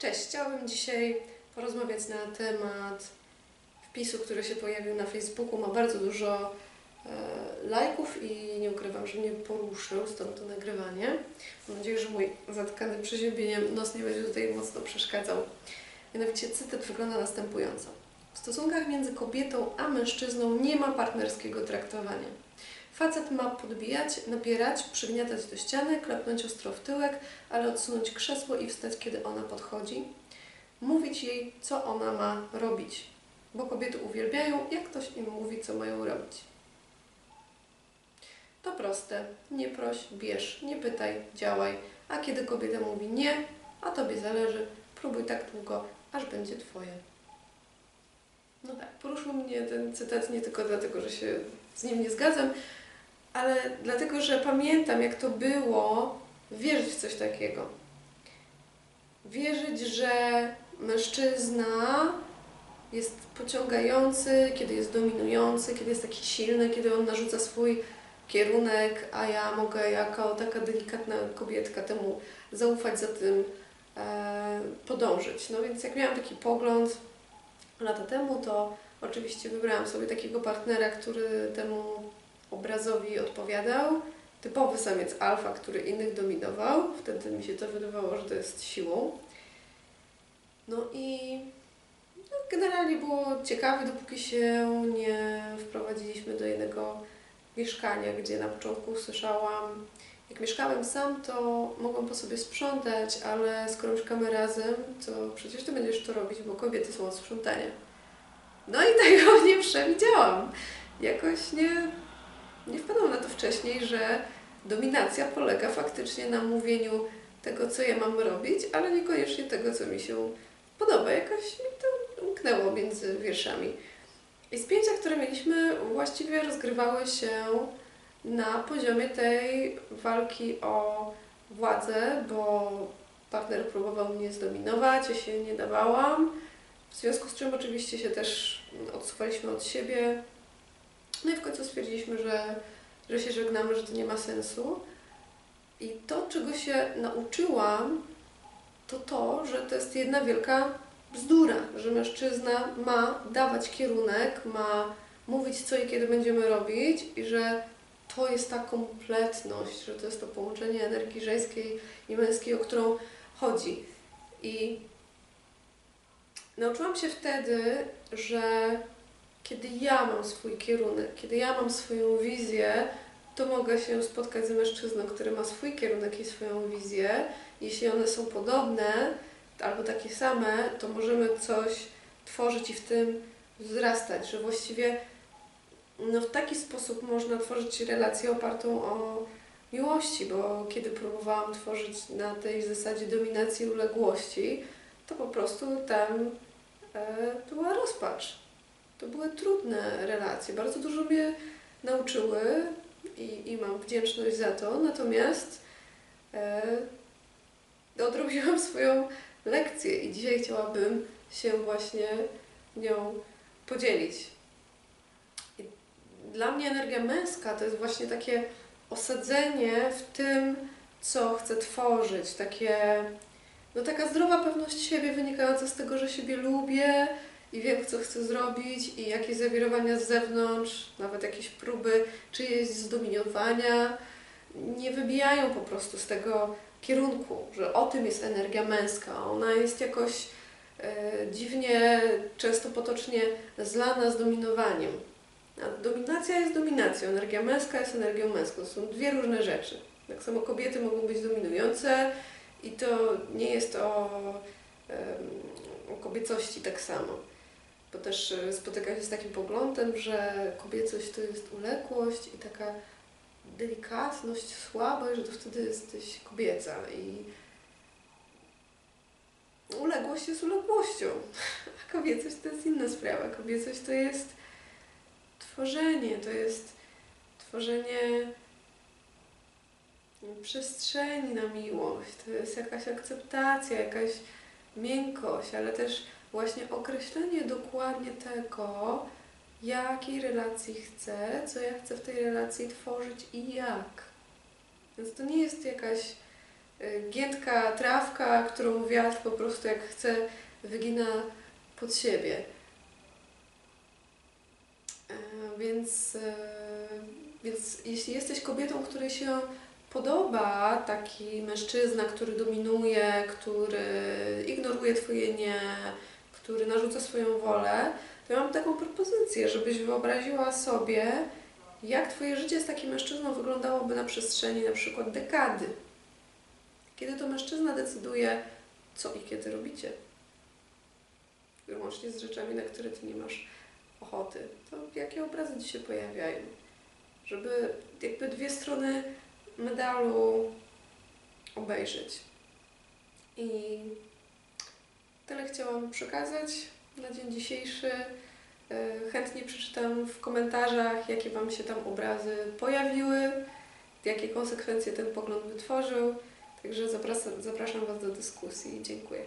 Cześć, chciałabym dzisiaj porozmawiać na temat wpisu, który się pojawił na Facebooku. Ma bardzo dużo e, lajków i nie ukrywam, że mnie poruszył, stąd to nagrywanie. Mam nadzieję, że mój zatkany przeziębieniem nos nie będzie tutaj mocno przeszkadzał. Mianowicie cytat wygląda następująco. W stosunkach między kobietą a mężczyzną nie ma partnerskiego traktowania. Facet ma podbijać, napierać, przygniatać do ściany, klepnąć ostro w tyłek, ale odsunąć krzesło i wstać, kiedy ona podchodzi. Mówić jej, co ona ma robić, bo kobiety uwielbiają, jak ktoś im mówi, co mają robić. To proste. Nie proś, bierz, nie pytaj, działaj. A kiedy kobieta mówi nie, a tobie zależy, próbuj tak długo, aż będzie twoje. No tak, poruszył mnie ten cytat nie tylko dlatego, że się z nim nie zgadzam, ale dlatego, że pamiętam, jak to było wierzyć w coś takiego. Wierzyć, że mężczyzna jest pociągający, kiedy jest dominujący, kiedy jest taki silny, kiedy on narzuca swój kierunek, a ja mogę jako taka delikatna kobietka temu zaufać, za tym e, podążyć. No więc jak miałam taki pogląd lata temu, to oczywiście wybrałam sobie takiego partnera, który temu obrazowi odpowiadał. Typowy samiec alfa, który innych dominował. Wtedy mi się to wydawało, że to jest siłą. No i no, generalnie było ciekawe, dopóki się nie wprowadziliśmy do jednego mieszkania, gdzie na początku słyszałam, jak mieszkałem sam, to mogłam po sobie sprzątać, ale skoro mieszkamy razem, to przecież ty będziesz to robić, bo kobiety są od sprzątania. No i tego nie przewidziałam. Jakoś nie, nie wpadłam na to wcześniej, że dominacja polega faktycznie na mówieniu tego, co ja mam robić, ale niekoniecznie tego, co mi się podoba. Jakoś mi to umknęło między wierszami. I spięcia, które mieliśmy, właściwie rozgrywały się na poziomie tej walki o władzę, bo partner próbował mnie zdominować, ja się nie dawałam. W związku z czym oczywiście się też odsuwaliśmy od siebie. No i w końcu stwierdziliśmy, że, że się żegnamy, że to nie ma sensu. I to, czego się nauczyłam, to to, że to jest jedna wielka bzdura, że mężczyzna ma dawać kierunek, ma mówić co i kiedy będziemy robić i że to jest ta kompletność, że to jest to połączenie energii żeńskiej i męskiej, o którą chodzi. I nauczyłam się wtedy, że kiedy ja mam swój kierunek, kiedy ja mam swoją wizję, to mogę się spotkać z mężczyzną, który ma swój kierunek i swoją wizję. Jeśli one są podobne albo takie same, to możemy coś tworzyć i w tym wzrastać, że właściwie no, w taki sposób można tworzyć relację opartą o miłości, bo kiedy próbowałam tworzyć na tej zasadzie dominacji i uległości, to po prostu tam e, była rozpacz. To były trudne relacje, bardzo dużo mnie nauczyły i, i mam wdzięczność za to, natomiast e, odrobiłam swoją lekcję i dzisiaj chciałabym się właśnie nią podzielić. I dla mnie energia męska to jest właśnie takie osadzenie w tym, co chcę tworzyć, takie, no taka zdrowa pewność siebie wynikająca z tego, że siebie lubię i wiem, co chcę zrobić i jakieś zawirowania z zewnątrz, nawet jakieś próby czyjeś zdominowania nie wybijają po prostu z tego kierunku, że o tym jest energia męska. Ona jest jakoś e, dziwnie, często potocznie zlana z dominowaniem. A dominacja jest dominacją, energia męska jest energią męską. To są dwie różne rzeczy. Tak samo kobiety mogą być dominujące i to nie jest o, o kobiecości tak samo. Bo też e, spotykam się z takim poglądem, że kobiecość to jest uległość i taka delikatność, słabość, że to wtedy jesteś kobieca i uległość jest uległością, a kobiecość to jest inna sprawa. Kobiecość to jest tworzenie, to jest tworzenie przestrzeni na miłość, to jest jakaś akceptacja, jakaś miękkość, ale też właśnie określenie dokładnie tego, jakiej relacji chcę, co ja chcę w tej relacji tworzyć i jak. Więc to nie jest jakaś y, giętka trawka, którą wiatr po prostu jak chce wygina pod siebie. E, Więc, e, więc jeśli jesteś kobietą, której się podoba taki mężczyzna, który dominuje, który ignoruje Twoje nie, który narzuca swoją wolę, to ja mam taką propozycję, żebyś wyobraziła sobie, jak Twoje życie z takim mężczyzną wyglądałoby na przestrzeni na przykład dekady. Kiedy to mężczyzna decyduje, co i kiedy robicie. Łącznie z rzeczami, na które Ty nie masz ochoty. To jakie obrazy Ci się pojawiają? Żeby jakby dwie strony medalu obejrzeć. I tyle chciałam przekazać na dzień dzisiejszy. E, Chętnie przeczytam w komentarzach, jakie Wam się tam obrazy pojawiły, jakie konsekwencje ten pogląd wytworzył. Także zapraszam, zapraszam Was do dyskusji. Dziękuję.